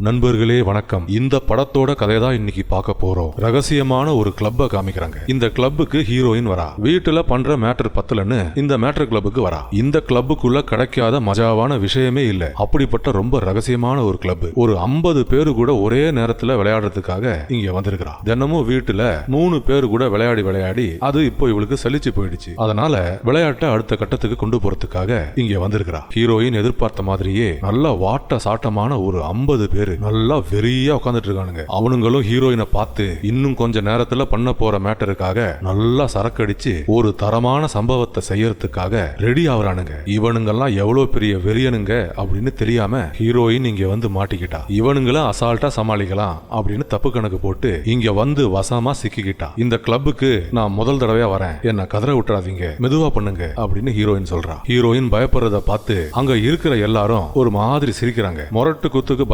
நண்பர்களே வணக்கம். இந்த படத்தோட கதையை தான் இன்னைக்கு பார்க்க போறோம். ரகசியமான ஒரு கிளப்பை காமிக்கிறாங்க. இந்த கிளப்புக்கு ஹீரோயின் வரா. வீட்டுல பண்ற மேட்டர் பத்தலன்னு இந்த மேட்டர் கிளப்புக்கு வரா. இந்த கிளப்புக்குள்ள கிடைக்காத மஜாவான விஷயமே இல்ல. அப்படிப்பட்ட ரொம்ப ரகசியமான ஒரு கிளப் ஒரு ஐம்பது பேரு கூட ஒரே நேரத்துல விளையாடுறதுக்காக இங்க வந்திருக்கிறா. தினமும் வீட்டுல மூணு பேரு கூட விளையாடி விளையாடி அது இப்போ இவளுக்கு சலிச்சு போயிடுச்சு. அதனால விளையாட்டை அடுத்த கட்டத்துக்கு கொண்டு போறதுக்காக இங்க வந்திருக்கிறா. ஹீரோயின் எதிர்பார்த்த மாதிரியே நல்ல வாட்ட சாட்டமான ஒரு ஐம்பது பேர் நல்லா வெறியா உட்காந்துட்டு இருக்கானுங்க அவனுங்களும் ஹீரோயினை பார்த்து இன்னும் கொஞ்ச நேரத்துல பண்ண போற மேட்டருக்காக நல்லா சரக்கடிச்சு ஒரு தரமான சம்பவத்தை செய்யறதுக்காக ரெடி ஆகுறானுங்க. இவனுங்கெல்லாம் எவ்வளவு பெரிய வெறியனுங்க அப்படின்னு தெரியாம ஹீரோயின் இங்க வந்து மாட்டிக்கிட்டா. இவனுங்கள அசால்ட்டா சமாளிக்கலாம் அப்படின்னு தப்பு கணக்கு போட்டு இங்க வந்து வசமா சிக்கிக்கிட்டா. இந்த கிளப்புக்கு நான் முதல் தடவையா வரேன். என்ன கதற விட்டுறாதீங்க. மெதுவா பண்ணுங்க அப்படின்னு ஹீரோயின் சொல்றா. ஹீரோயின் பயப்படுறத பார்த்து அங்க இருக்கிற எல்லாரும் ஒரு மாதிரி சிரிக்கிறாங்க. முரட்டு குத்துக்கு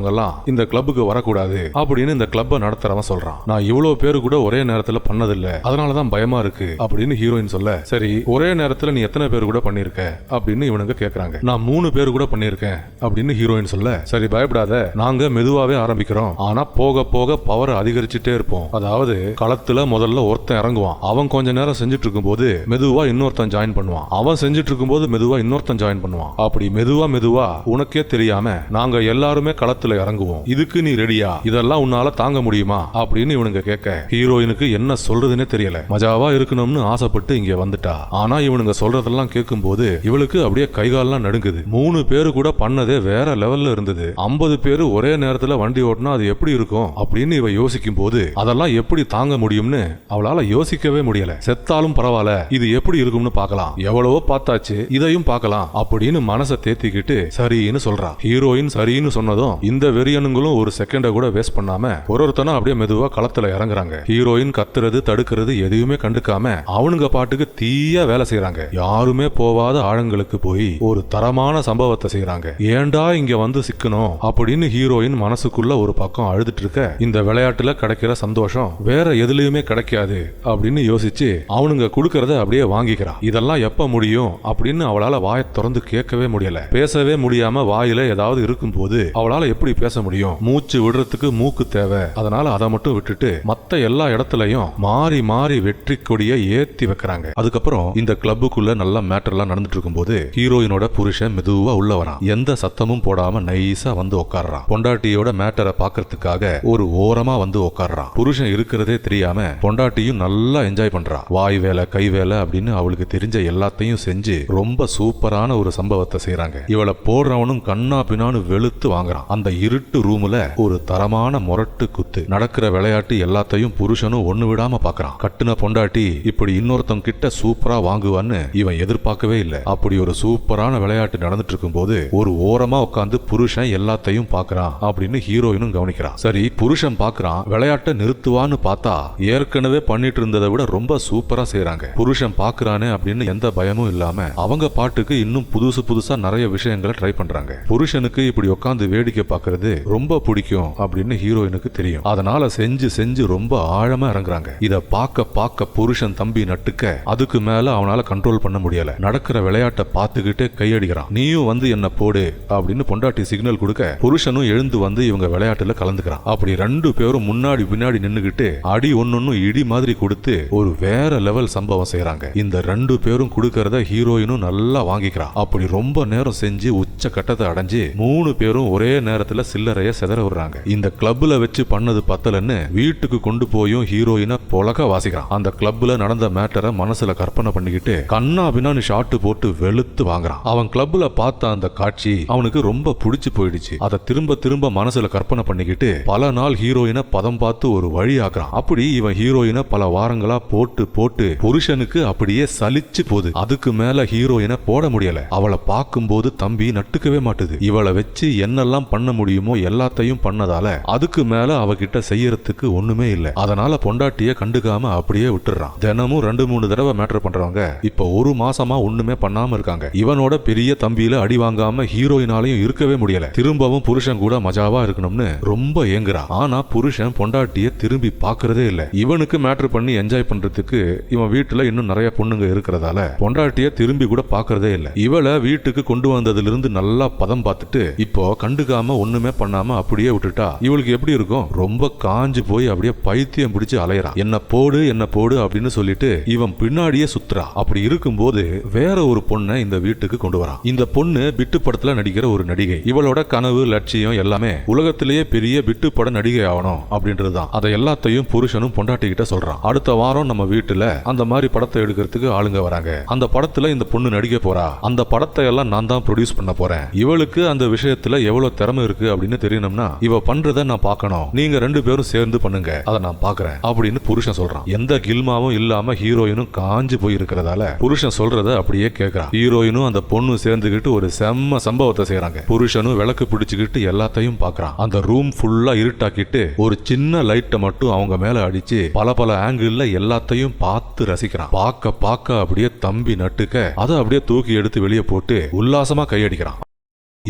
இருக்கிறவங்க எல்லாம் இந்த கிளப்புக்கு வரக்கூடாது அப்படின்னு இந்த கிளப்பை நடத்துறவன் சொல்றான். நான் இவ்வளவு பேரு கூட ஒரே நேரத்துல பண்ணதில்ல. அதனாலதான் பயமா இருக்கு அப்படின்னு ஹீரோயின் சொல்ல சரி ஒரே நேரத்துல நீ எத்தனை பேர் கூட பண்ணிருக்க? அப்படின்னு இவனுங்க கேக்குறாங்க. நான் மூணு பேர் கூட பண்ணிருக்கேன் அப்படின்னு ஹீரோயின் சொல்ல சரி பயப்படாத. நாங்க மெதுவாவே ஆரம்பிக்கிறோம். ஆனா போக போக பவர் அதிகரிச்சுட்டே இருப்போம். அதாவது களத்துல முதல்ல ஒருத்தன் இறங்குவான். அவன் கொஞ்ச நேரம் செஞ்சுட்டு இருக்கும்போது மெதுவா இன்னொருத்தன் ஜாயின் பண்ணுவான். அவன் செஞ்சுட்டு இருக்கும்போது மெதுவா இன்னொருத்தன் ஜாயின் பண்ணுவான். அப்படி மெதுவா மெதுவா உனக்கே தெரியாம நாங்க எல்லாருமே களத்துல இறங்குவோம். இதுக்கு நீ ரெடியா இதெல்லாம் உன்னால தாங்க முடியுமா? அப்படின்னு இவனுங்க கேட்க ஹீரோயினுக்கு என்ன சொல்றதுன்னே தெரியல. மஜாவா இருக்கணும்னு ஆசைப்பட்டு இங்க வந்துட்டா. ஆனா இவனுங்க சொல்றதெல்லாம் கேட்கும்போது இவளுக்கு அப்படியே கைகாலெல்லாம் நடுங்குது. மூணு பேரு கூட பண்ணதே வேற லெவல்ல இருந்தது. ஐம்பது பேரு ஒரே நேரத்துல வண்டி ஓட்டினா அது எப்படி இருக்கும்? அப்படின்னு இவ யோசிக்கும் போது அதெல்லாம் எப்படி தாங்க முடியும்னு அவளால யோசிக்கவே முடியல. செத்தாலும் பரவாயில்ல. இது எப்படி இருக்கும்னு பார்க்கலாம். எவ்வளவோ பார்த்தாச்சு. இதையும் பார்க்கலாம். அப்படின்னு மனசை தேத்திக்கிட்டு சரின்னு சொல்றா. ஹீரோயின் சரின்னு சொன்னதும் இந்த வெறியனுங்களும் ஒரு செகண்ட கூட வேஸ்ட் பண்ணாம ஒரு ஒருத்தனும் அப்படியே மெதுவா களத்துல இறங்குறாங்க. ஹீரோயின் கத்துறது தடுக்கிறது எதையுமே கண்டுக்காம அவனுங்க பாட்டுக்கு தீயா வேலை செய்யறாங்க யாருமே போவாத ஆழங்களுக்கு போய் ஒரு தரமான சம்பவத்தை செய்யறாங்க ஏன்டா இங்க வந்து சிக்கணும் அப்படின்னு ஹீரோயின் மனசுக்குள்ள ஒரு பக்கம் அழுதுட்டு இருக்க இந்த விளையாட்டுல கிடைக்கிற சந்தோஷம் வேற எதுலயுமே கிடைக்காது அப்படின்னு யோசிச்சு அவனுங்க கொடுக்கறத அப்படியே வாங்கிக்கிறா. இதெல்லாம் எப்ப முடியும் அப்படின்னு அவளால வாயை திறந்து கேட்கவே முடியல. பேசவே முடியாம வாயில ஏதாவது இருக்கும் போது அவளால எப்படி பேச முடியும்? மூச்சு விடுறதுக்கு மூக்கு தேவை. அதனால அதை மட்டும் விட்டுட்டு மத்த எல்லா இடத்துலயும் மாறி மாறி வெற்றி கொடியை ஏத்தி வைக்கிறாங்க. அதுக்கப்புறம் இந்த கிளப்புக்குள்ள நல்ல மேட்டர்லாம் நடந்துட்டு இருக்கும்போது ஹீரோயினோட புருஷன் மெதுவா உள்ள வரான். எந்த சத்தமும் போடாம நைஸா வந்து உட்கார்றான். பொண்டாட்டியோட மேட்டரை பாக்குறதுக்காக ஒரு ஓரமா வந்து உட்கார்றான். புருஷன் இருக்கிறதே தெரியாம பொண்டாட்டியும் நல்லா என்ஜாய் பண்றா. வாய் வேலை கை வேலை அப்படின்னு அவளுக்கு தெரிஞ்ச எல்லாத்தையும் செஞ்சு ரொம்ப சூப்பரான ஒரு சம்பவத்தை செய்றாங்க. இவளை போடுறவனும் கண்ணா பின்னான்னு வெளுத்து வாங்குறான். அந்த இருட்டு ரூம்ல ஒரு தரமான முரட்டு குத்து. நடக்கிற விளையாட்டு எல்லாத்தையும் புருஷனும் ஒண்ணு விடாம பாக்குறான். கட்டுன பொண்டாட்டி இப்படி இன்னொருத்தன் கிட்ட சூப்பரா வாங்குவான்னு இவன் எதிர்பார்க்கவே இல்லை. அப்படி ஒரு சூப்பரான விளையாட்டு நடந்துட்டு இருக்கும்போது ஒரு ஓரமா உட்காந்து புருஷன் எல்லாத்தையும் பாக்குறான் அப்படின்னு ஹீரோயினும் கவனிக்கிறான். சரி புருஷன் பாக்குறான் விளையாட்டை நிறுத்துவான்னு பார்த்தா ஏற்கனவே பண்ணிட்டு இருந்ததை விட ரொம்ப சூப்பரா செய்யறாங்க புருஷன் பாக்குறானே அப்படின்னு எந்த பயமும் இல்லாம அவங்க பாட்டுக்கு இன்னும் புதுசு புதுசா நிறைய விஷயங்களை ட்ரை பண்றாங்க. புருஷனுக்கு இப்படி உட்காந்து வேடிக்கை பார்க்கறது ரொம்ப பிடிக்கும் அப்படின்னு ஹீரோயினுக்கு தெரியும். அதனால செஞ்சு செஞ்சு ரொம்ப ஆழமா இறங்குறாங்க. இத பார்க்க பார்க்க புருஷன் தம்பி நட்டுக்க அதுக்கு மேல அவனால கண்ட்ரோல் பண்ண முடியல. நடக்கிற விளையாட்டை பார்த்துக்கிட்டே கையடிக்கிறான். நீயும் வந்து என்ன போடு அப்படின்னு பொண்டாட்டி சிக்னல் கொடுக்க புருஷனும் எழுந்து வந்து இவங்க விளையாட்டுல கலந்துக்கிறான். அப்படி ரெண்டு பேரும் முன்னாடி பின்னாடி நின்னுகிட்டு அடி ஒன்னொன்னு இடி மாதிரி கொடுத்து ஒரு வேற லெவல் சம்பவம் செய்யறாங்க இந்த ரெண்டு பேரும் கொடுக்கறத ஹீரோயினும் நல்லா வாங்கிக்கிறான். அப்படி ரொம்ப நேரம் செஞ்சு உச்ச கட்டத்தை அடைஞ்சு மூணு பேரும் ஒரே நேரத்தில் சில்லறைய செதற விடுறாங்க. இந்த கிளப்ல வச்சு பண்ணது பத்தலன்னு வீட்டுக்கு கொண்டு போயும் ஹீரோயினை புலக வாசிக்கிறான். அந்த கிளப்ல நடந்த மேட்டரை மனசுல கற்பனை பண்ணிக்கிட்டு கண்ணா பின்னான்னு ஷாட்டு போட்டு வெளுத்து வாங்குறான். அவன் கிளப்ல பார்த்த அந்த காட்சி அவனுக்கு ரொம்ப பிடிச்சு போயிடுச்சு. அதை திரும்ப திரும்ப மனசுல கற்பனை பண்ணிக்கிட்டு பல நாள் ஹீரோயினை பதம் பார்த்து ஒரு வழி ஆக்குறான். அப்படி இவன் ஹீரோயினை பல வாரங்களா போட்டு போட்டு புருஷனுக்கு அப்படியே சலிச்சு போகுது. அதுக்கு மேல ஹீரோயினை போட முடியல. அவளை பார்க்கும்போது தம்பி நட்டுக்கவே மாட்டுது. இவளை வச்சு என்னெல்லாம் பண்ண முடியுமோ எல்லாத்தையும் பண்ணதால அதுக்கு மேல அவகிட்ட செய்யறதுக்கு ஒண்ணுமே இல்ல. அதனால பொண்டாட்டிய கண்டுக்காம அப்படியே விட்டுறான். தினமும் ரெண்டு மூணு தடவை மேட்டர் பண்றவங்க இப்ப ஒரு மாசமா ஒண்ணுமே பண்ணாம இருக்காங்க. இவனோட பெரிய தம்பியில அடி வாங்காம ஹீரோயினாலையும் இருக்கவே முடியல. திரும்பவும் புருஷன் கூட மஜாவா இருக்கணும்னு ரொம்ப ஏங்குறான். ஆனா புருஷன் பொண்டாட்டிய திரும்பி பாக்குறதே இல்ல. இவனுக்கு மேட்டர் பண்ணி என்ஜாய் பண்றதுக்கு இவன் வீட்டுல இன்னும் நிறைய பொண்ணுங்க இருக்கிறதால பொண்டாட்டிய திரும்பி கூட பாக்குறதே இல்ல. இவளை வீட்டுக்கு கொண்டு வந்ததுல இருந்து நல்லா பதம் பார்த்துட்டு இப்போ கண்டுக்காம ஒன்னு ஒண்ணுமே பண்ணாம அப்படியே விட்டுட்டா இவளுக்கு எப்படி இருக்கும்? ரொம்ப காஞ்சு போய் அப்படியே பைத்தியம் பிடிச்சு அலையறான் என்ன போடு என்ன போடு அப்படின்னு சொல்லிட்டு இவன் பின்னாடியே சுத்துறா. அப்படி இருக்கும்போது வேற ஒரு பொண்ணை இந்த வீட்டுக்கு கொண்டு வரான் இந்த பொண்ணு பிட்டு படத்துல நடிக்கிற ஒரு நடிகை. இவளோட கனவு லட்சியம் எல்லாமே உலகத்திலேயே பெரிய பிட்டு பட நடிகை ஆகணும் அப்படின்றதுதான். அதை எல்லாத்தையும் புருஷனும் பொண்டாட்டிக்கிட்ட சொல்றான் அடுத்த வாரம் நம்ம வீட்டுல அந்த மாதிரி படத்தை எடுக்கிறதுக்கு ஆளுங்க வராங்க. அந்த படத்துல இந்த பொண்ணு நடிக்க போறா. அந்த படத்தை எல்லாம் நான் தான் ப்ரொடியூஸ் பண்ண போறேன். இவளுக்கு அந்த விஷயத்துல எவ்வளவு திறமை இருக்கு? அப்படின்னு தெரியணும்னா இவ பண்றதை நான் பார்க்கணும். நீங்க ரெண்டு பேரும் சேர்ந்து பண்ணுங்க. அதை நான் பாக்குறேன் அப்படின்னு புருஷன் சொல்றான். எந்த கில்மாவும் இல்லாம ஹீரோயினும் காஞ்சு போய் இருக்கிறதால புருஷன் சொல்றத அப்படியே கேக்குறான். ஹீரோயினும் அந்த பொண்ணு சேர்ந்துகிட்டு ஒரு செம்ம சம்பவத்தை செய்யறாங்க புருஷனும் விளக்கு பிடிச்சுக்கிட்டு எல்லாத்தையும் பாக்குறான் அந்த ரூம் ஃபுல்லா இருட்டாக்கிட்டு ஒரு சின்ன லைட்டை மட்டும் அவங்க மேல அடிச்சு பல பல ஆங்கிள் எல்லாத்தையும் பார்த்து ரசிக்கிறான். பார்க்க பார்க்க அப்படியே தம்பி நட்டுக்க அதை அப்படியே தூக்கி எடுத்து வெளியே போட்டு உல்லாசமா கையடிக்கிறான்.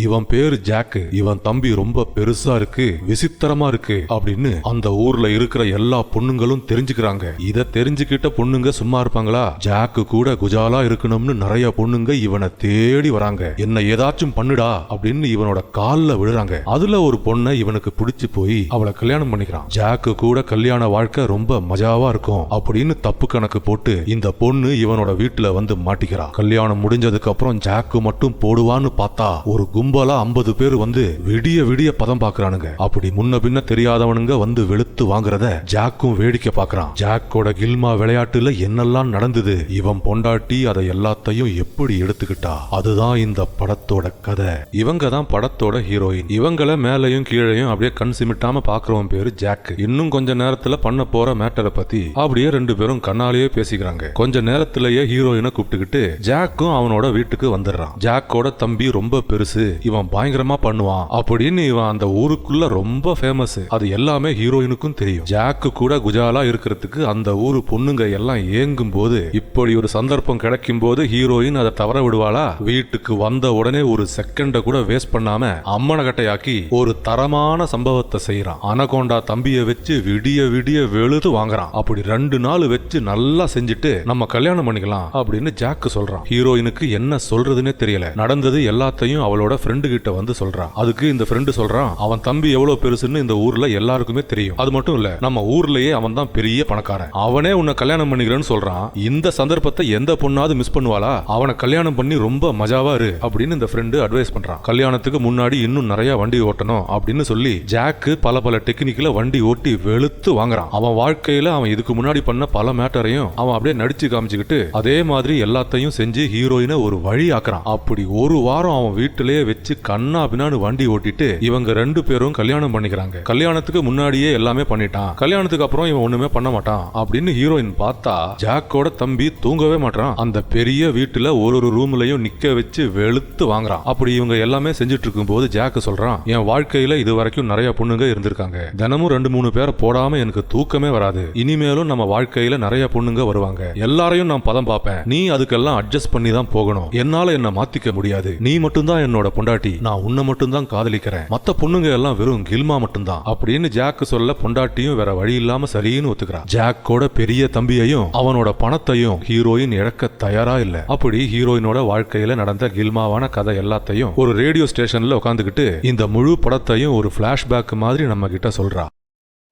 இவன் பேரு ஜாக்கு. இவன் தம்பி ரொம்ப பெருசா இருக்கு விசித்திரமா இருக்கு அப்படின்னு அந்த ஊர்ல இருக்கிற எல்லா பொண்ணுங்களும் தெரிஞ்சுக்கிறாங்க. இத தெரிஞ்சுக்கிட்ட பொண்ணுங்க சும்மா இருப்பாங்களா? ஜாக்கு கூட குஜாலா இருக்கணும்னு நிறைய பொண்ணுங்க இவனை தேடி வராங்க. என்ன ஏதாச்சும் பண்ணுடா அப்படின்னு இவனோட கால்ல விழுறாங்க. அதுல ஒரு பொண்ணை இவனுக்கு பிடிச்சு போய் அவளை கல்யாணம் பண்ணிக்கிறான். ஜாக்கு கூட கல்யாண வாழ்க்கை ரொம்ப மஜாவா இருக்கும் அப்படின்னு தப்பு கணக்கு போட்டு இந்த பொண்ணு இவனோட வீட்டுல வந்து மாட்டிக்கிறா. கல்யாணம் முடிஞ்சதுக்கு அப்புறம் ஜாக்கு மட்டும் போடுவான்னு பார்த்தா ஒரு கும்பலா ஐம்பது பேர் வந்து விடிய விடிய பதம் பாக்குறானுங்க. அப்படி முன்ன பின்ன தெரியாதவனுங்க வந்து வெளுத்து வாங்குறத ஜாக்கும் வேடிக்கை பார்க்கறான் ஜாக்கோட கில்மா விளையாட்டுல என்னெல்லாம் நடந்தது இவன் பொண்டாட்டி அதை எல்லாத்தையும் எப்படி எடுத்துக்கிட்டா? அதுதான் இந்த படத்தோட கதை. இவங்க தான் படத்தோட ஹீரோயின். இவங்கள மேலையும் கீழையும் அப்படியே கண் சிமிட்டாம பாக்குறவன் பேரு ஜாக். இன்னும் கொஞ்ச நேரத்துல பண்ண போற மேட்டரை பத்தி அப்படியே ரெண்டு பேரும் கண்ணாலேயே பேசிக்கிறாங்க. கொஞ்ச நேரத்திலேயே ஹீரோயினை கூப்பிட்டுக்கிட்டு ஜாக்கும் அவனோட வீட்டுக்கு வந்துடுறான். ஜாக்கோட தம்பி ரொம்ப பெருசு. இவன் பயங்கரமா பண்ணுவான் அப்படின்னு இவன் அந்த ஊருக்குள்ள ரொம்ப ஃபேமஸ் அது எல்லாமே ஹீரோயினுக்கும் தெரியும். ஜாக்கு கூட குஜாலா இருக்கிறதுக்கு அந்த ஊரு பொண்ணுங்க எல்லாம் ஏங்கும் போது இப்படி ஒரு சந்தர்ப்பம் கிடைக்கும் போது ஹீரோயின் அதை தவற விடுவாளா? வீட்டுக்கு வந்த உடனே ஒரு செகண்ட கூட வேஸ்ட் பண்ணாம அம்மனை கட்டையாக்கி ஒரு தரமான சம்பவத்தை செய்யறான். அனகோண்டா தம்பிய வச்சு விடிய விடிய வெளுத்து வாங்குறான். அப்படி ரெண்டு நாள் வச்சு நல்லா செஞ்சுட்டு நம்ம கல்யாணம் பண்ணிக்கலாம் அப்படின்னு ஜாக்கு சொல்றான். ஹீரோயினுக்கு என்ன சொல்றதுன்னே தெரியல. நடந்தது எல்லாத்தையும் அவளோட ஃப்ரெண்டு கிட்ட வந்து சொல்றான். அதுக்கு இந்த ஃப்ரெண்டு சொல்றான் அவன் தம்பி எவ்வளவு பெருசுன்னு இந்த ஊர்ல எல்லாருக்குமே தெரியும். அது மட்டும் இல்ல நம்ம ஊர்லயே அவன் தான் பெரிய பணக்காரன். அவனே உன்னை கல்யாணம் பண்ணிக்கிறேன்னு சொல்றான். இந்த சந்தர்ப்பத்தை எந்த பொண்ணாவது மிஸ் பண்ணுவாளா? அவனை கல்யாணம் பண்ணி ரொம்ப மஜாவா இரு அப்படின்னு இந்த ஃப்ரெண்டு அட்வைஸ் பண்றான். கல்யாணத்துக்கு முன்னாடி இன்னும் நிறைய வண்டி ஓட்டணும் அப்படின்னு சொல்லி ஜாக்கு பல பல டெக்னிக்ல வண்டி ஓட்டி வெளுத்து வாங்குறான். அவன் வாழ்க்கையில அவன் இதுக்கு முன்னாடி பண்ண பல மேட்டரையும் அவன் அப்படியே நடிச்சு காமிச்சுக்கிட்டு அதே மாதிரி எல்லாத்தையும் செஞ்சு ஹீரோயினை ஒரு வழி ஆக்குறான். அப்படி ஒரு வாரம் அவன் வீட்டிலேயே வச்சு கண்ணா பின்னான்னு வண்டி ஓட்டிட்டு இவங்க ரெண்டு பேரும் கல்யாணம் பண்ணிக்கிறாங்க. கல்யாணத்துக்கு முன்னாடியே எல்லாமே பண்ணிட்டான். கல்யாணத்துக்கு அப்புறம் இவன் ஒண்ணுமே பண்ண மாட்டான் அப்படின்னு ஹீரோயின் பார்த்தா ஜாக்கோட தம்பி தூங்கவே மாட்டான் அந்த பெரிய வீட்டுல ஒரு ஒரு ரூம்லயும் நிக்க வச்சு வெளுத்து வாங்குறான். அப்படி இவங்க எல்லாமே செஞ்சுட்டு இருக்கும்போது ஜாக்கு சொல்றான் என் வாழ்க்கையில இது வரைக்கும் நிறைய பொண்ணுங்க இருந்திருக்காங்க. தினமும் ரெண்டு மூணு பேரை போடாம எனக்கு தூக்கமே வராது. இனிமேலும் நம்ம வாழ்க்கையில நிறைய பொண்ணுங்க வருவாங்க. எல்லாரையும் நான் பதம் பார்ப்பேன். நீ அதுக்கெல்லாம் அட்ஜஸ்ட் பண்ணி தான் போகணும். என்னால என்ன மாத்திக்க முடியாது. நீ மட்டும்தான் என்னோட பொண்டாட்டி நான் உன்னை மட்டும்தான் காதலிக்கிறேன். மத்த பொண்ணுங்க எல்லாம் வெறும் கில்மா மட்டும்தான். அப்படின்னு ஜாக்கு சொல்ல பொண்டாட்டியும் வேற வழி இல்லாம சரின்னு ஒத்துக்கிறான் ஜாக்கோட பெரிய தம்பியையும் அவனோட பணத்தையும் ஹீரோயின் இழக்க தயாரா இல்ல. அப்படி ஹீரோயினோட வாழ்க்கையில நடந்த கில்மாவான கதை எல்லாத்தையும் ஒரு ரேடியோ ஸ்டேஷன்ல உட்காந்துக்கிட்டு இந்த முழு படத்தையும் ஒரு பிளாஷ்பேக் மாதிரி நம்ம கிட்ட சொல்றா.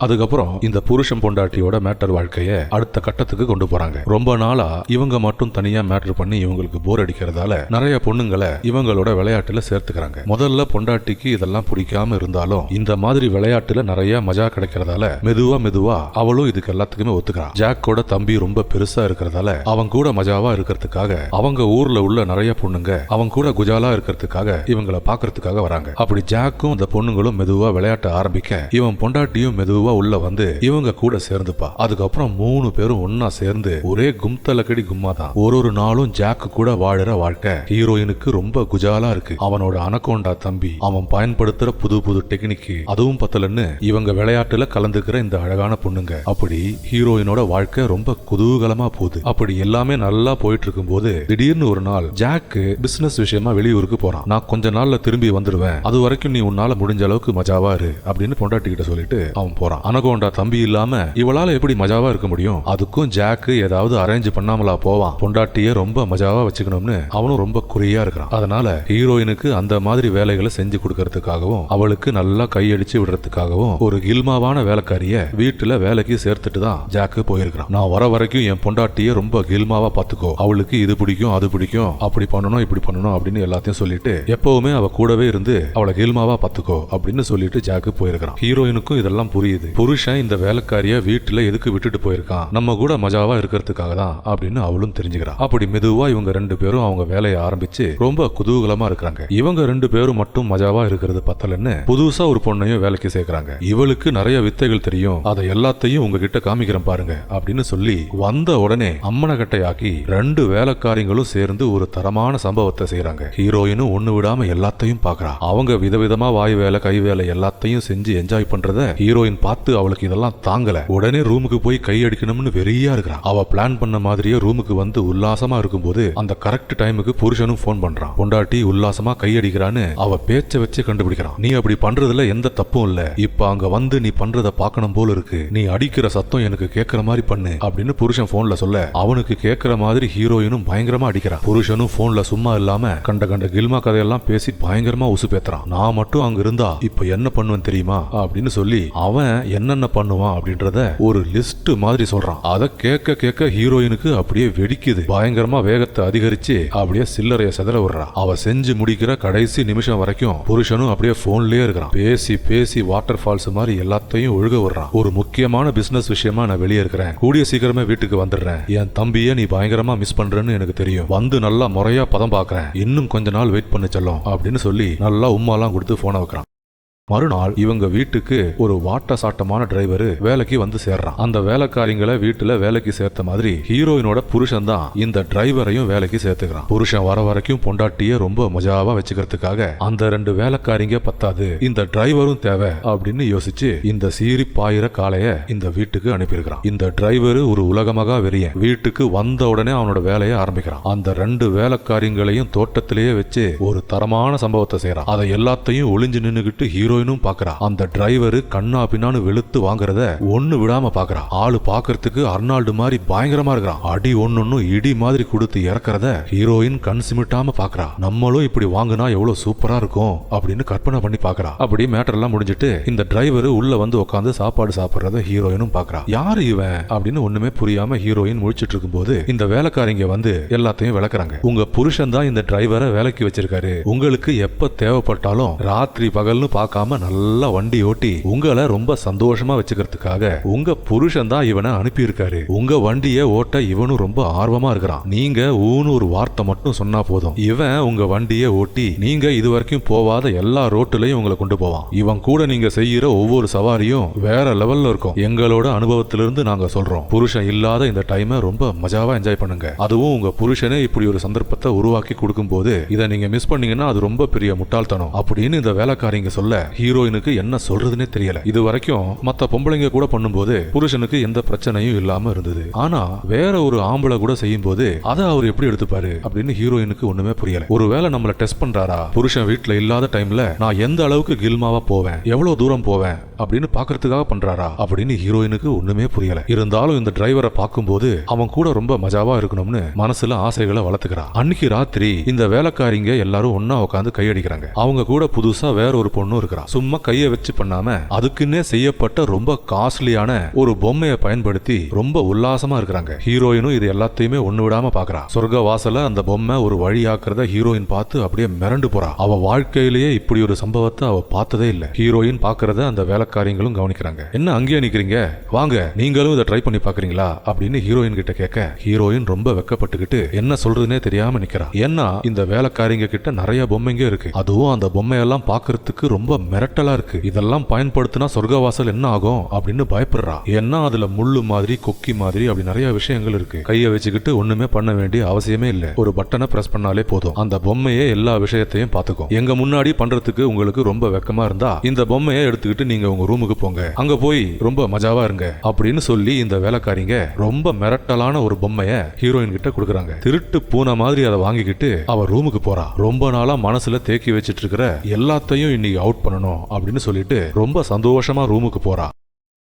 அதுக்கப்புறம் இந்த புருஷன் பொண்டாட்டியோட மேட்டர் வாழ்க்கைய அடுத்த கட்டத்துக்கு கொண்டு போறாங்க. ரொம்ப நாளா இவங்க மட்டும் தனியா மேட்டர் பண்ணி இவங்களுக்கு போர் அடிக்கிறதால நிறைய பொண்ணுங்களை இவங்களோட விளையாட்டுல சேர்த்துக்கிறாங்க. முதல்ல பொண்டாட்டிக்கு இதெல்லாம் பிடிக்காம இருந்தாலும் இந்த மாதிரி விளையாட்டுல நிறைய மஜா கிடைக்கிறதால மெதுவா மெதுவா அவளும் இதுக்கு எல்லாத்துக்குமே ஒத்துக்கிறான் ஜாக்கோட தம்பி ரொம்ப பெருசா இருக்கிறதால அவன் கூட மஜாவா இருக்கிறதுக்காக அவங்க ஊர்ல உள்ள நிறைய பொண்ணுங்க அவங்க கூட குஜாலா இருக்கிறதுக்காக இவங்களை பாக்குறதுக்காக வராங்க. அப்படி ஜாக்கும் இந்த பொண்ணுங்களும் மெதுவா விளையாட்ட ஆரம்பிக்க இவன் பொண்டாட்டியும் மெதுவா உள்ள வந்து இவங்க கூட சேர்ந்துப்பா. அதுக்கப்புறம் மூணு பேரும் ஒன்னா சேர்ந்து ஒரே கும்தலக்கடி கும்மா தான். ஒரு ஒரு நாளும் ஜாக் கூட வாழற வாழ்க்கை ஹீரோயினுக்கு ரொம்ப குஜாலா இருக்கு. அவனோட அனகோண்டா தம்பி அவன் பயன்படுத்துற புது புது டெக்னிக் அதுவும் பத்தலன்னு இவங்க விளையாட்டுல கலந்துக்கிற இந்த அழகான பொண்ணுங்க. அப்படி ஹீரோயினோட வாழ்க்கை ரொம்ப குதூகலமா போகுது. அப்படி எல்லாமே நல்லா போயிட்டு இருக்கும்போது திடீர்னு ஒரு நாள் ஜாக்கு பிசினஸ் விஷயமா வெளியூருக்கு போறான். நான் கொஞ்ச நாள்ல திரும்பி வந்துடுவேன் அது வரைக்கும் நீ உன்னால முடிஞ்ச அளவுக்கு மஜாவா இரு அப்படின்னு பொண்டாட்டி கிட்ட சொல்லிட்டு அவன் போறான். அனகோண்டா தம்பி இல்லாம இவளால எப்படி மஜாவா இருக்க முடியும்? அதுக்கும் ஜாக்கு ஏதாவது அரேஞ்ச் பண்ணாமலா போவான். பொண்டாட்டிய ரொம்ப மஜாவா வச்சுக்கணும்னு அவனும் ரொம்ப குறியா இருக்கிறான். அதனால ஹீரோயினுக்கு அந்த மாதிரி வேலைகளை செஞ்சு கொடுக்கறதுக்காகவும் அவளுக்கு நல்லா கையடிச்சு விடுறதுக்காகவும் ஒரு கில்மாவான வேலைக்காரிய வீட்டுல வேலைக்கு சேர்த்துட்டு தான் ஜாக்கு போயிருக்கிறான். நான் வர வரைக்கும் என் பொண்டாட்டிய ரொம்ப கில்மாவா பாத்துக்கோ. அவளுக்கு இது பிடிக்கும் அது பிடிக்கும் அப்படி பண்ணணும் இப்படி பண்ணணும் அப்படின்னு எல்லாத்தையும் சொல்லிட்டு எப்பவுமே அவ கூடவே இருந்து அவளை கில்மாவா பாத்துக்கோ அப்படின்னு சொல்லிட்டு ஜாக்கு போயிருக்கிறான். ஹீரோயினுக்கும் இதெல்லாம் புரியுது. தெரியுது. புருஷன் இந்த வேலைக்காரிய வீட்டுல எதுக்கு விட்டுட்டு போயிருக்கான்? நம்ம கூட மஜாவா இருக்கிறதுக்காக தான் அப்படின்னு அவளும் தெரிஞ்சுக்கிறா. அப்படி மெதுவா இவங்க ரெண்டு பேரும் அவங்க வேலையை ஆரம்பிச்சு ரொம்ப குதூகலமா இருக்கிறாங்க. இவங்க ரெண்டு பேரும் மட்டும் மஜாவா இருக்கிறது பத்தலன்னு புதுசா ஒரு பொண்ணையும் வேலைக்கு சேர்க்கிறாங்க. இவளுக்கு நிறைய வித்தைகள் தெரியும். அதை எல்லாத்தையும் உங்ககிட்ட காமிக்கிறேன் பாருங்க அப்படின்னு சொல்லி வந்த உடனே அம்மனை கட்டையாக்கி ரெண்டு வேலைக்காரிங்களும் சேர்ந்து ஒரு தரமான சம்பவத்தை செய்யறாங்க ஹீரோயினும் ஒண்ணு விடாம எல்லாத்தையும் பாக்குறா. அவங்க விதவிதமா வாய் வேலை கை வேலை எல்லாத்தையும் செஞ்சு என்ஜாய் பண்றத ஹீரோயின் பார்த்து பார்த்து அவளுக்கு இதெல்லாம் தாங்கல. உடனே ரூமுக்கு போய் கை அடிக்கணும்னு வெறியா இருக்கிறான். அவ பிளான் பண்ண மாதிரியே ரூமுக்கு வந்து உல்லாசமா இருக்கும்போது அந்த கரெக்ட் டைமுக்கு புருஷனும் ஃபோன் பண்றான். பொண்டாட்டி உல்லாசமா கை அடிக்கிறான்னு அவ பேச்ச வச்சு கண்டுபிடிக்கிறான். நீ அப்படி பண்றதுல எந்த தப்பும் இல்ல. இப்ப அங்க வந்து நீ பண்றத பார்க்கணும் போல இருக்கு. நீ அடிக்கிற சத்தம் எனக்கு கேட்கற மாதிரி பண்ணு அப்படின்னு புருஷன் போன்ல சொல்ல அவனுக்கு கேட்கற மாதிரி ஹீரோயினும் பயங்கரமா அடிக்கிறான். புருஷனும் போன்ல சும்மா இல்லாம கண்ட கண்ட கில்மா கதையெல்லாம் பேசி பயங்கரமா உசு பேத்துறான் நான் மட்டும் அங்க இருந்தா இப்ப என்ன பண்ணுவேன் தெரியுமா? அப்படின்னு சொல்லி அவன் என்னென்ன பண்ணுவான் அப்படின்றத ஒரு லிஸ்ட் மாதிரி சொல்றான். அதை கேட்க கேட்க ஹீரோயினுக்கு அப்படியே வெடிக்குது. பயங்கரமா வேகத்தை அதிகரிச்சு அப்படியே சில்லறைய செதற விடுறான். அவ செஞ்சு முடிக்கிற கடைசி நிமிஷம் வரைக்கும் புருஷனும் அப்படியே போன்லயே இருக்கிறான். பேசி பேசி வாட்டர் ஃபால்ஸ் மாதிரி எல்லாத்தையும் ஒழுக விடுறான். ஒரு முக்கியமான பிசினஸ் விஷயமா நான் வெளியே இருக்கிறேன். கூடிய சீக்கிரமே வீட்டுக்கு வந்துடுறேன். என் தம்பியை நீ பயங்கரமா மிஸ் பண்றேன்னு எனக்கு தெரியும். வந்து நல்லா முறையா பதம் பாக்குறேன். இன்னும் கொஞ்ச நாள் வெயிட் பண்ண செல்லும் அப்படின்னு சொல்லி நல்லா உம்மாலாம் கொடுத்து போனை வைக்கிறான். மறுநாள் இவங்க வீட்டுக்கு ஒரு வாட்ட சாட்டமான டிரைவர் வேலைக்கு வந்து சேர்றான். அந்த வேலைக்காரிங்களை வீட்டுல வேலைக்கு சேர்த்த மாதிரி ஹீரோயினோட புருஷன் தான் இந்த டிரைவரையும் வேலைக்கு சேர்த்துக்கிறான். புருஷன் வர வரைக்கும் பொண்டாட்டிய ரொம்ப மஜாவா வச்சுக்கிறதுக்காக அந்த ரெண்டு வேலைக்காரிங்க பத்தாது இந்த டிரைவரும் தேவை அப்படின்னு யோசிச்சு இந்த சீறி பாயிர காலைய இந்த வீட்டுக்கு அனுப்பியிருக்கிறான். இந்த டிரைவர் ஒரு உலகமாக வெறியன். வீட்டுக்கு வந்த உடனே அவனோட வேலையை ஆரம்பிக்கிறான். அந்த ரெண்டு வேலைக்காரிங்களையும் தோட்டத்திலேயே வச்சு ஒரு தரமான சம்பவத்தை செய்யறான் அதை எல்லாத்தையும் ஒளிஞ்சு நின்னுகிட்டு ஹீரோ ஹீரோயினும் பாக்குறா அந்த டிரைவர் கண்ணா பின்னான்னு வெளுத்து வாங்குறத ஒண்ணு விடாம பாக்குறா ஆளு பாக்குறதுக்கு அர்னால்டு மாதிரி பயங்கரமா இருக்கிறான் அடி ஒன்னொன்னு இடி மாதிரி கொடுத்து இறக்குறத ஹீரோயின் கண் சிமிட்டாம பாக்குறா நம்மளும் இப்படி வாங்குனா எவ்வளவு சூப்பரா இருக்கும் அப்படின்னு கற்பனை பண்ணி பாக்குறா அப்படி மேட்டர் எல்லாம் முடிஞ்சிட்டு இந்த டிரைவர் உள்ள வந்து உட்காந்து சாப்பாடு சாப்பிடுறத ஹீரோயினும் பாக்குறா யாரு இவன் அப்படின்னு ஒண்ணுமே புரியாம ஹீரோயின் முழிச்சிட்டு இருக்கும்போது இந்த வேலைக்காரங்க வந்து எல்லாத்தையும் விளக்குறாங்க. உங்க புருஷன் தான் இந்த டிரைவரை வேலைக்கு வச்சிருக்காரு. உங்களுக்கு எப்ப தேவைப்பட்டாலும் ராத்திரி பகல்னு பார்க்காம நல்லா வண்டி ஓட்டி உங்களை ரொம்ப சந்தோஷமா வச்சுக்கிறதுக்காக உங்க புருஷன் தான் இவனை அனுப்பியிருக்காரு. உங்க வண்டியை ஓட்ட இவனும் ரொம்ப ஆர்வமா இருக்கிறான். நீங்க ஊன்னு ஒரு வார்த்தை மட்டும் சொன்னா போதும். இவன் உங்க வண்டியை ஓட்டி நீங்க இது வரைக்கும் போவாத எல்லா ரோட்டுலயும் உங்களை கொண்டு போவான். இவன் கூட நீங்க செய்யற ஒவ்வொரு சவாரியும் வேற லெவல்ல இருக்கும். எங்களோட அனுபவத்திலிருந்து நாங்க சொல்றோம். புருஷன் இல்லாத இந்த டைமை ரொம்ப மஜாவா என்ஜாய் பண்ணுங்க. அதுவும் உங்க புருஷனே இப்படி ஒரு சந்தர்ப்பத்தை உருவாக்கி கொடுக்கும் போது இதை நீங்க மிஸ் பண்ணீங்கன்னா அது ரொம்ப பெரிய முட்டாள்தனம். அப்படின்னு இந்த வேலைக்காரிங்க சொல்ல ஹீரோயினுக்கு என்ன சொல்றதுன்னே தெரியல. இது வரைக்கும் மத்த பொம்பளைங்க கூட பண்ணும்போது புருஷனுக்கு எந்த பிரச்சனையும் இல்லாம இருந்தது. ஆனா வேற ஒரு ஆம்பளை கூட செய்யும் போது அதை அவர் எப்படி எடுத்துப்பாரு அப்படின்னு ஹீரோயினுக்கு ஒண்ணுமே புரியல. ஒருவேளை நம்மள டெஸ்ட் பண்றாரா? புருஷன் வீட்டுல இல்லாத டைம்ல நான் எந்த அளவுக்கு கில்மாவா போவேன்? எவ்வளவு தூரம் போவேன்? அப்படின்னு பாக்குறதுக்காக பண்றாரா? அப்படின்னு ஹீரோயினுக்கு ஒண்ணுமே புரியல. இருந்தாலும் இந்த டிரைவரை பார்க்கும்போது அவன் கூட ரொம்ப மஜாவா இருக்கணும்னு மனசுல ஆசைகளை வளர்த்துக்கிறான் அன்னைக்கு ராத்திரி இந்த வேலைக்காரிங்க எல்லாரும் ஒன்னா உட்காந்து கையடிக்கிறாங்க. அவங்க கூட புதுசா வேற ஒரு பொண்ணும் இருக்கிறா சும்மா கைய வச்சு பண்ணாம அதுக்குன்னே செய்யப்பட்ட ரொம்ப காஸ்ட்லியான ஒரு பொம்மையை பயன்படுத்தி ரொம்ப உல்லாசமா இருக்கிறாங்க. ஹீரோயினும் இது எல்லாத்தையுமே ஒண்ணு விடாம பாக்குறா. சொர்க்க வாசல அந்த பொம்மை ஒரு வழியாக்குறத ஹீரோயின் பார்த்து அப்படியே மிரண்டு போறா. அவ வாழ்க்கையிலேயே இப்படி ஒரு சம்பவத்தை அவ பார்த்ததே இல்ல. ஹீரோயின் பாக்குறத அந்த வேலைக்காரியங்களும் கவனிக்கிறாங்க. என்ன அங்கேயே நிக்கிறீங்க? வாங்க நீங்களும் இதை ட்ரை பண்ணி பாக்குறீங்களா? அப்படின்னு ஹீரோயின் கிட்ட கேட்க ஹீரோயின் ரொம்ப வெக்கப்பட்டுக்கிட்டு என்ன சொல்றதுனே தெரியாம நிக்கிறா. ஏன்னா இந்த வேலைக்காரிங்க கிட்ட நிறைய பொம்மைங்க இருக்கு. அதுவும் அந்த பொம்மையெல்லாம் பாக்குறதுக்கு ரொம்ப மிரட்டலா இருக்கு. இதெல்லாம் பயன்படுத்தினா சொர்க்கவாசல் என்ன ஆகும் அப்படின்னு பயப்படுறா. ஏன்னா அதுல முள்ளு மாதிரி கொக்கி மாதிரி அப்படி நிறைய விஷயங்கள் இருக்கு. கையை வச்சுக்கிட்டு ஒண்ணுமே பண்ண வேண்டிய அவசியமே இல்ல. ஒரு பட்டனை பிரஸ் பண்ணாலே போதும். அந்த பொம்மையே எல்லா விஷயத்தையும் பாத்துக்கும் எங்க முன்னாடி பண்றதுக்கு உங்களுக்கு ரொம்ப வெக்கமா இருந்தா இந்த பொம்மையை எடுத்துக்கிட்டு நீங்க உங்க ரூமுக்கு போங்க. அங்க போய் ரொம்ப மஜாவா இருங்க அப்படின்னு சொல்லி இந்த வேலைக்காரிங்க ரொம்ப மிரட்டலான ஒரு பொம்மைய ஹீரோயின் கிட்ட கொடுக்குறாங்க. திருட்டு பூனை மாதிரி அதை வாங்கிக்கிட்டு அவ ரூமுக்கு போறா. ரொம்ப நாளா மனசுல தேக்கி வச்சிட்டு இருக்கிற எல்லாத்தையும் இன்னைக்கு அவுட் பண்ண பண்ணணும் அப்படின்னு சொல்லிட்டு ரொம்ப சந்தோஷமா ரூமுக்கு போறா.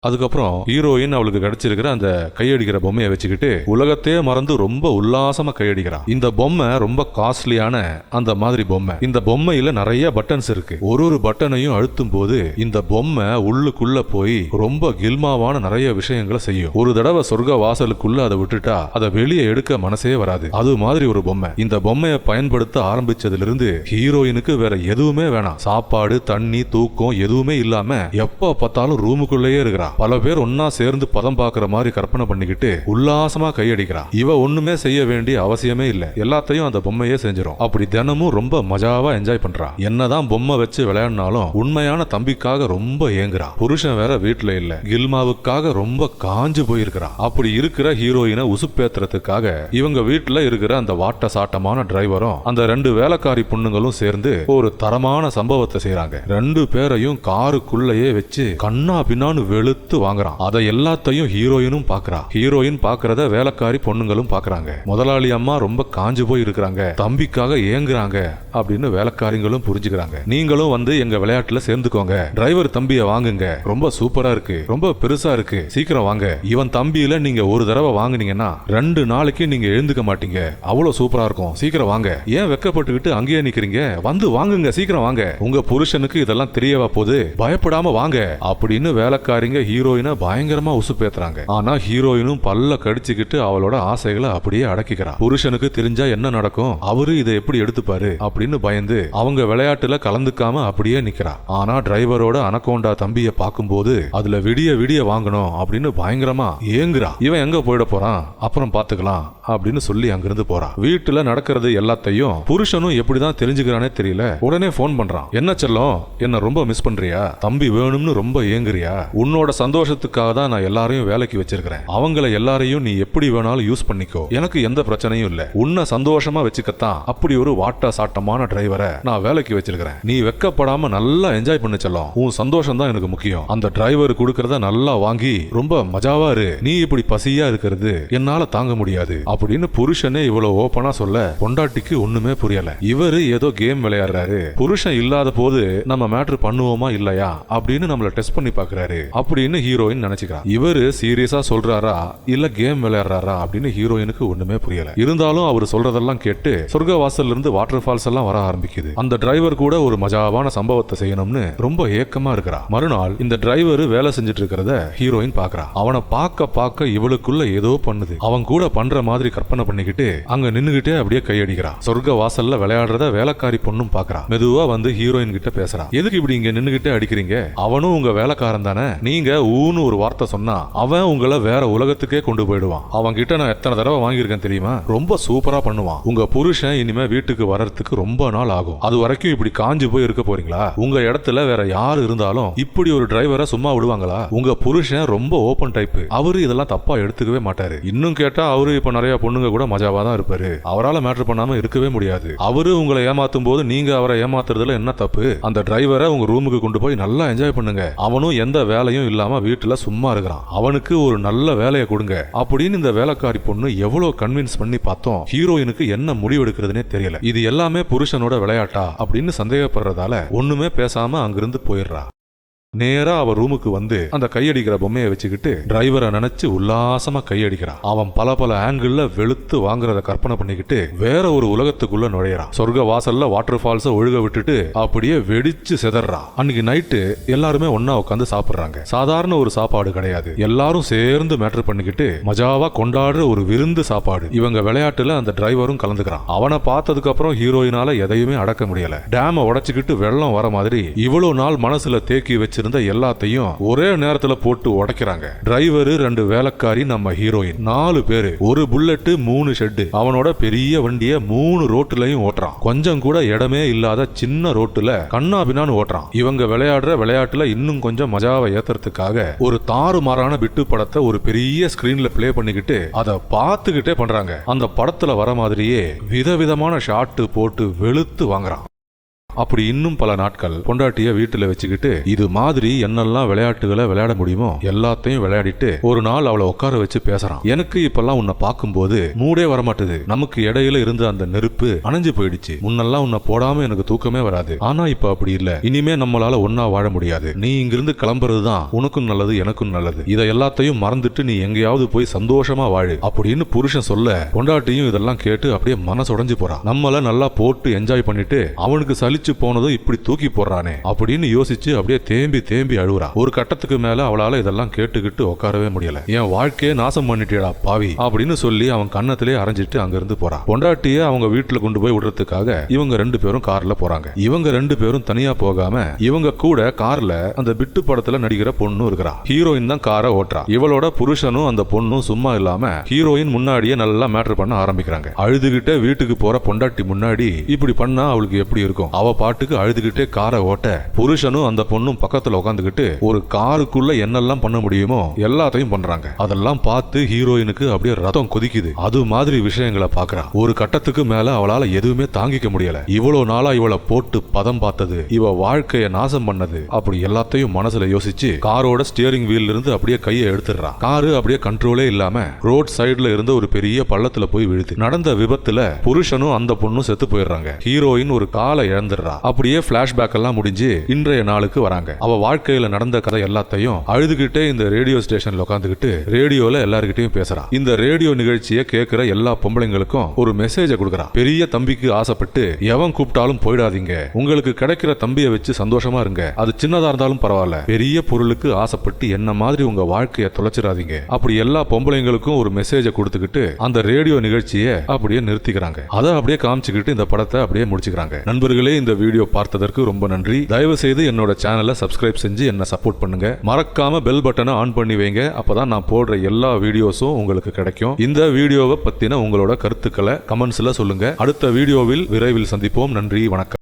அதுக்கப்புறம் ஹீரோயின் அவளுக்கு கிடைச்சிருக்கிற அந்த கையடிக்கிற பொம்மையை வச்சுக்கிட்டு உலகத்தையே மறந்து ரொம்ப உல்லாசமா கையடிக்கிறான் இந்த பொம்மை ரொம்ப காஸ்ட்லியான அந்த மாதிரி பொம்மை. இந்த பொம்மையில நிறைய பட்டன்ஸ் இருக்கு. ஒரு ஒரு பட்டனையும் அழுத்தும் போது இந்த பொம்மை உள்ளுக்குள்ள போய் ரொம்ப கில்மாவான நிறைய விஷயங்களை செய்யும். ஒரு தடவை சொர்க்க வாசலுக்குள்ள அதை விட்டுட்டா அதை வெளியே எடுக்க மனசே வராது. அது மாதிரி ஒரு பொம்மை. இந்த பொம்மையை பயன்படுத்த ஆரம்பிச்சதுல இருந்து ஹீரோயினுக்கு வேற எதுவுமே வேணாம். சாப்பாடு தண்ணி தூக்கம் எதுவுமே இல்லாம எப்ப பார்த்தாலும் ரூமுக்குள்ளேயே இருக்கிறா. பல பேர் ஒன்னா சேர்ந்து பதம் பார்க்குற மாதிரி கற்பனை பண்ணிக்கிட்டு உல்லாசமா கையடிக்கிறான். இவ ஒண்ணுமே செய்ய வேண்டிய அவசியமே இல்ல. எல்லாத்தையும் அந்த பொம்மையே செஞ்சிடும் அப்படி தினமும் ரொம்ப மஜாவா என்ஜாய் பண்றா. என்னதான் பொம்மை வச்சு விளையாடினாலும் உண்மையான தம்பிக்காக ரொம்ப ஏங்குறா. புருஷன் வேற வீட்டுல இல்ல. கில்மாவுக்காக ரொம்ப காஞ்சு போயிருக்கிறா. அப்படி இருக்கிற ஹீரோயினை உசுப்பேத்துறதுக்காக இவங்க வீட்டுல இருக்கிற அந்த வாட்ட சாட்டமான டிரைவரும் அந்த ரெண்டு வேலைக்காரி பொண்ணுங்களும் சேர்ந்து ஒரு தரமான சம்பவத்தை செய்யறாங்க ரெண்டு பேரையும் காருக்குள்ளேயே வச்சு கண்ணா பின்னான்னு வெளுத்து வாங்குறான். அதை எல்லாத்தையும் ஹீரோயினும் பாக்குறா. ஹீரோயின் பாக்குறத வேலைக்காரி பொண்ணுங்களும் பாக்குறாங்க. முதலாளி அம்மா ரொம்ப காஞ்சு போய் இருக்கிறாங்க. தம்பிக்காக ஏங்குறாங்க அப்படின்னு வேலைக்காரிங்களும் புரிஞ்சுக்கிறாங்க. நீங்களும் வந்து எங்க விளையாட்டுல சேர்ந்துக்கோங்க. டிரைவர் தம்பிய வாங்குங்க. ரொம்ப சூப்பரா இருக்கு. ரொம்ப பெருசா இருக்கு. சீக்கிரம் வாங்க. இவன் தம்பியில நீங்க ஒரு தடவை வாங்குனீங்கன்னா ரெண்டு நாளைக்கு நீங்க எழுந்துக்க மாட்டீங்க. அவ்வளவு சூப்பரா இருக்கும். சீக்கிரம் வாங்க. ஏன் வெக்கப்பட்டுக்கிட்டு அங்கேயே நிக்கிறீங்க? வந்து வாங்குங்க. சீக்கிரம் வாங்க. உங்க புருஷனுக்கு இதெல்லாம் தெரியவா போகுது? பயப்படாம வாங்க. அப்படின்னு வேலைக்காரிங்க ஹீரோயினை பயங்கரமா உசுப்பேத்துறாங்க. ஆனா ஹீரோயினும் பல்ல கடிச்சுக்கிட்டு அவளோட ஆசைகளை அப்படியே அடக்கிக்கிறா புருஷனுக்கு தெரிஞ்சா என்ன நடக்கும்? அவரு இதை எப்படி எடுத்துப்பாரு? அப்படின்னு பயந்து அவங்க விளையாட்டுல கலந்துக்காம அப்படியே நிக்கிறா. ஆனா டிரைவரோட அனகோண்டா தம்பிய பார்க்கும்போது அதுல விடிய விடிய வாங்கணும் அப்படின்னு பயங்கரமா ஏங்குறா. இவன் எங்க போயிட போறான்? அப்புறம் பாத்துக்கலாம் அப்படின்னு சொல்லி அங்கிருந்து போறா வீட்டுல நடக்கிறது எல்லாத்தையும் புருஷனும் எப்படிதான் தெரிஞ்சுக்கிறானே தெரியல. உடனே ஃபோன் பண்றான். என்ன செல்லம்? என்ன ரொம்ப மிஸ் பண்றியா? தம்பி வேணும்னு ரொம்ப ஏங்குறியா? உன்னோட சந்தோஷத்துக்காக தான் நான் எல்லாரையும் வேலைக்கு வச்சிருக்கிறேன். அவங்கள எல்லாரையும் நீ எப்படி வேணாலும் யூஸ் பண்ணிக்கோ. எனக்கு எந்த பிரச்சனையும் இல்ல. உன்னை சந்தோஷமா வச்சுக்கத்தான் அப்படி ஒரு வாட்டா சாட்டமான டிரைவரை நான் வேலைக்கு வச்சிருக்கிறேன். நீ வெக்கப்படாம நல்லா என்ஜாய் பண்ண செல்லம். உன் சந்தோஷம் தான் எனக்கு முக்கியம். அந்த டிரைவர் கொடுக்கறத நல்லா வாங்கி ரொம்ப மஜாவா இரு. நீ இப்படி பசியா இருக்கிறது என்னால தாங்க முடியாது. அப்படின்னு புருஷனே இவ்வளவு ஓப்பனா சொல்ல பொண்டாட்டிக்கு ஒண்ணுமே புரியல. இவரு ஏதோ கேம் விளையாடுறாரு. புருஷன் இல்லாத போது நம்ம மேட்ரு பண்ணுவோமா இல்லையா அப்படின்னு நம்மள டெஸ்ட் பண்ணி பாக்குறாரு அப்படின்னு ஹீரோயின் நினைச்சுக்கிறா. இவரு சீரியஸா சொல்றாரா? இல்ல கேம் விளையாடுறாரா? அப்படின்னு ஹீரோயினுக்கு ஒண்ணுமே புரியல. இருந்தாலும் அவர் சொல்றதெல்லாம் கேட்டு சொர்க்க வாசல்ல இருந்து வாட்டர் ஃபால்ஸ் எல்லாம் வர ஆரம்பிக்குது. அந்த டிரைவர் கூட ஒரு மஜாவான சம்பவத்தை செய்யணும்னு ரொம்ப ஏக்கமா இருக்கிறா. மறுநாள் இந்த டிரைவர் வேலை செஞ்சுட்டு இருக்கிறத ஹீரோயின் பாக்குறா அவனை பார்க்க பார்க்க இவளுக்குள்ள ஏதோ பண்ணுது. அவன் கூட பண்ற மாதிரி கற்பனை பண்ணிக்கிட்டு அங்க நின்னுகிட்டே அப்படியே கையடிக்கிறா சொர்க்க வாசல்ல விளையாடுறத வேலைக்காரி பொண்ணும் பாக்குறா. மெதுவா வந்து ஹீரோயின் கிட்ட பேசுறா. எதுக்கு இப்படி இங்க நின்னுகிட்டே அடிக்கிறீங்க? அவனும் உங்க வேலைக்காரன் தானே? நீங்க ஊன்னு ஒரு வார்த்தை சொன்னா அவன் உங்களை வேற உலகத்துக்கே கொண்டு போயிடுவான். அவன் கிட்ட நான் எத்தனை தடவை வாங்கியிருக்கேன் தெரியுமா? ரொம்ப சூப்பரா பண்ணுவான். உங்க புருஷன் இனிமே வீட்டுக்கு வர்றதுக்கு ரொம்ப நாள் ஆகும். அது வரைக்கும் இப்படி காஞ்சு போய் இருக்க போறீங்களா? உங்க இடத்துல வேற யார் இருந்தாலும் இப்படி ஒரு டிரைவரை சும்மா விடுவாங்களா? உங்க புருஷன் ரொம்ப ஓபன் டைப் அவரு இதெல்லாம் தப்பா எடுத்துக்கவே மாட்டாரு. இன்னும் கேட்டா அவரு இப்ப நிறைய பொண்ணுங்க கூட மஜாவா தான் இருப்பாரு. அவரால மேட்ரு பண்ணாம இருக்கவே முடியாது. அவரு உங்களை ஏமாத்தும் போது நீங்க அவரை ஏமாத்துறதுல என்ன தப்பு? அந்த டிரைவரை உங்க ரூமுக்கு கொண்டு போய் நல்லா என்ஜாய் பண்ணுங்க. அவனும் எந்த வேலையும் இல்லாம வீட்டுல சும்மா இருக்கிறான். அவனுக்கு ஒரு நல்ல வேலையை கொடுங்க. அப்படின்னு இந்த வேலைக்காரி பொண்ணு எவ்வளவு கன்வின்ஸ் பண்ணி பார்த்தோம். ஹீரோயினுக்கு என்ன முடிவெடுக்கிறதுனே தெரியல. இது எல்லாமே புருஷனோட விளையாட்டா? அப்படின்னு சந்தேகப்படுறதால ஒண்ணுமே பேசாம அங்கிருந்து போயிடுறா. நேரா அவ ரூமுக்கு வந்து அந்த கையடிக்கிற பொம்மையை வச்சுக்கிட்டு டிரைவரை நினைச்சு உல்லாசமா கையடிக்கிறான். அவன் பல பல ஆங்கிள் வெளுத்து வாங்குறத கற்பனை பண்ணிக்கிட்டு வேற ஒரு உலகத்துக்குள்ள நுழையறான். சொர்க்க வாசல்ல வாட்டர் ஃபால்ஸ ஒழுக விட்டுட்டு அப்படியே வெடிச்சு செதறான். அன்னைக்கு நைட்டு எல்லாருமே ஒன்னா உட்காந்து சாப்பிடுறாங்க. சாதாரண ஒரு சாப்பாடு கிடையாது. எல்லாரும் சேர்ந்து மேட்டர் பண்ணிக்கிட்டு மஜாவா கொண்டாடுற ஒரு விருந்து சாப்பாடு. இவங்க விளையாட்டுல அந்த டிரைவரும் கலந்துக்கிறான். அவனை பார்த்ததுக்கு அப்புறம் ஹீரோயினால எதையுமே அடக்க முடியல. டேம உடைச்சுக்கிட்டு வெள்ளம் வர மாதிரி இவ்வளவு நாள் மனசுல தேக்கி வச்சிருந்த எல்லாத்தையும் ஒரே நேரத்துல போட்டு உடைக்கிறாங்க. டிரைவரு ரெண்டு வேலைக்காரி நம்ம ஹீரோயின் நாலு பேரு ஒரு புல்லட்டு மூணு ஷெட்டு அவனோட பெரிய வண்டிய மூணு ரோட்டுலயும் ஓட்டுறான். கொஞ்சம் கூட இடமே இல்லாத சின்ன ரோட்டுல கண்ணாபினான்னு ஓட்டுறான். இவங்க விளையாடுற விளையாட்டுல இன்னும் கொஞ்சம் மஜாவை ஏத்துறதுக்காக ஒரு தாறுமாறான பிட்டு படத்தை ஒரு பெரிய ஸ்கிரீன்ல ப்ளே பண்ணிக்கிட்டு அதை பார்த்துக்கிட்டே பண்றாங்க. அந்த படத்துல வர மாதிரியே விதவிதமான ஷாட்டு போட்டு வெளுத்து வாங்குறான். அப்படி இன்னும் பல நாட்கள் பொண்டாட்டிய வீட்டுல வச்சுக்கிட்டு இது மாதிரி என்னெல்லாம் விளையாட்டுகளை விளையாட முடியுமோ எல்லாத்தையும் விளையாடிட்டு ஒரு நாள் அவளை உட்கார வச்சு பேசுறான். எனக்கு இப்பெல்லாம் உன்னை பார்க்கும்போது மூடே வரமாட்டுது. நமக்கு இடையில இருந்த அந்த நெருப்பு அணைஞ்சு போயிடுச்சு. முன்னெல்லாம் உன்னை போடாம எனக்கு தூக்கமே வராது. ஆனா இப்ப அப்படி இல்ல. இனிமே நம்மளால ஒன்னா வாழ முடியாது. நீ இங்கிருந்து கிளம்புறதுதான் உனக்கும் நல்லது எனக்கும் நல்லது. இதை எல்லாத்தையும் மறந்துட்டு நீ எங்கேயாவது போய் சந்தோஷமா வாழு அப்படின்னு புருஷன் சொல்ல பொண்டாட்டியும் இதெல்லாம் கேட்டு அப்படியே மனசு உடைஞ்சு போறான். நம்மள நல்லா போட்டு என்ஜாய் பண்ணிட்டு அவனுக்கு சலிச்சு போனதும் இப்படி தூக்கி போடுறானே அப்படின்னு யோசிச்சு அப்படியே தேம்பி தேம்பி அழுகுறா. ஒரு கட்டத்துக்கு மேல அவளால இதெல்லாம் கேட்டுக்கிட்டு உட்காரவே முடியல. என் வாழ்க்கையே நாசம் பண்ணிட்டியடா பாவி அப்படின்னு சொல்லி அவன் கன்னத்திலே அரைஞ்சிட்டு அங்கிருந்து போறான் பொண்டாட்டிய அவங்க வீட்டுல கொண்டு போய் விடுறதுக்காக இவங்க ரெண்டு பேரும் கார்ல போறாங்க. இவங்க ரெண்டு பேரும் தனியா போகாம இவங்க கூட கார்ல அந்த பிட்டு படத்துல நடிக்கிற பொண்ணும் இருக்கிறா. ஹீரோயின் தான் காரை ஓட்டுறா. இவளோட புருஷனும் அந்த பொண்ணும் சும்மா இல்லாம ஹீரோயின் முன்னாடியே நல்லா மேட்டர் பண்ண ஆரம்பிக்கிறாங்க. அழுதுகிட்டே வீட்டுக்கு போற பொண்டாட்டி முன்னாடி இப்படி பண்ணா அவளுக்கு எப்படி இருக்கும்? அவ பாட்டுக்கு அழுதுகிட்டே காரை ஓட்ட புருஷனும் அந்த பொண்ணும் பக்கத்துல உட்காந்துக்கிட்டு ஒரு காருக்குள்ள என்னெல்லாம் பண்ண முடியுமோ எல்லாத்தையும் பண்றாங்க. அதெல்லாம் பார்த்து ஹீரோயினுக்கு அப்படியே ரதம் கொதிக்குது. அது மாதிரி விஷயங்களை பாக்குறா ஒரு கட்டத்துக்கு மேல அவளால எதுவுமே தாங்கிக்க முடியல. இவ்வளவு நாளா இவளை போட்டு பதம் பார்த்தது இவ வாழ்க்கைய நாசம் பண்ணது அப்படி எல்லாத்தையும் மனசுல யோசிச்சு காரோட ஸ்டியரிங் வீல்ல இருந்து அப்படியே கையை எடுத்துடுறா. காரு அப்படியே கண்ட்ரோலே இல்லாம ரோட் சைடுல இருந்த ஒரு பெரிய பள்ளத்துல போய் விழுது. நடந்த விபத்துல புருஷனும் அந்த பொண்ணும் செத்து போயிடுறாங்க. ஹீரோயின் ஒரு காலை வந்துடுறா அப்படியே பிளாஷ்பேக் எல்லாம் முடிஞ்சு இன்றைய நாளுக்கு வராங்க. அவ வாழ்க்கையில நடந்த கதை எல்லாத்தையும் அழுதுகிட்டே இந்த ரேடியோ ஸ்டேஷன்ல உட்காந்துக்கிட்டு ரேடியோல எல்லாருக்கிட்டையும் பேசுறா. இந்த ரேடியோ நிகழ்ச்சியை கேட்கிற எல்லா பொம்பளைங்களுக்கும் ஒரு மெசேஜ கொடுக்கறா. பெரிய தம்பிக்கு ஆசைப்பட்டு எவன் கூப்பிட்டாலும் போயிடாதீங்க. உங்களுக்கு கிடைக்கிற தம்பியை வச்சு சந்தோஷமா இருங்க. அது சின்னதா இருந்தாலும் பரவாயில்ல. பெரிய பொருளுக்கு ஆசைப்பட்டு என்ன மாதிரி உங்க வாழ்க்கையை தொலைச்சிடாதீங்க. அப்படி எல்லா பொம்பளைங்களுக்கும் ஒரு மெசேஜை கொடுத்துக்கிட்டு அந்த ரேடியோ நிகழ்ச்சியை அப்படியே நிறுத்திக்கிறாங்க. அதை அப்படியே காமிச்சுக்கிட்டு இந்த படத்தை அப்படியே முடிச்சுக்கிறாங்க. நண்பர்களே இந்த வீடியோ பார்த்ததற்கு ரொம்ப நன்றி. தயவு செய்து என்னோட சேனலை சப்ஸ்கிரைப் செஞ்சு என்ன சப்போர்ட் பண்ணுங்க. மறக்காம பெல் பட்டனை ஆன் பண்ணி வைங்க. அப்பதான் நான் போடுற எல்லா வீடியோஸும் உங்களுக்கு கிடைக்கும். இந்த வீடியோவை பத்தின உங்களோட கருத்துக்களை கமெண்ட்ஸ்ல சொல்லுங்க. அடுத்த வீடியோவில் விரைவில் சந்திப்போம். நன்றி வணக்கம்.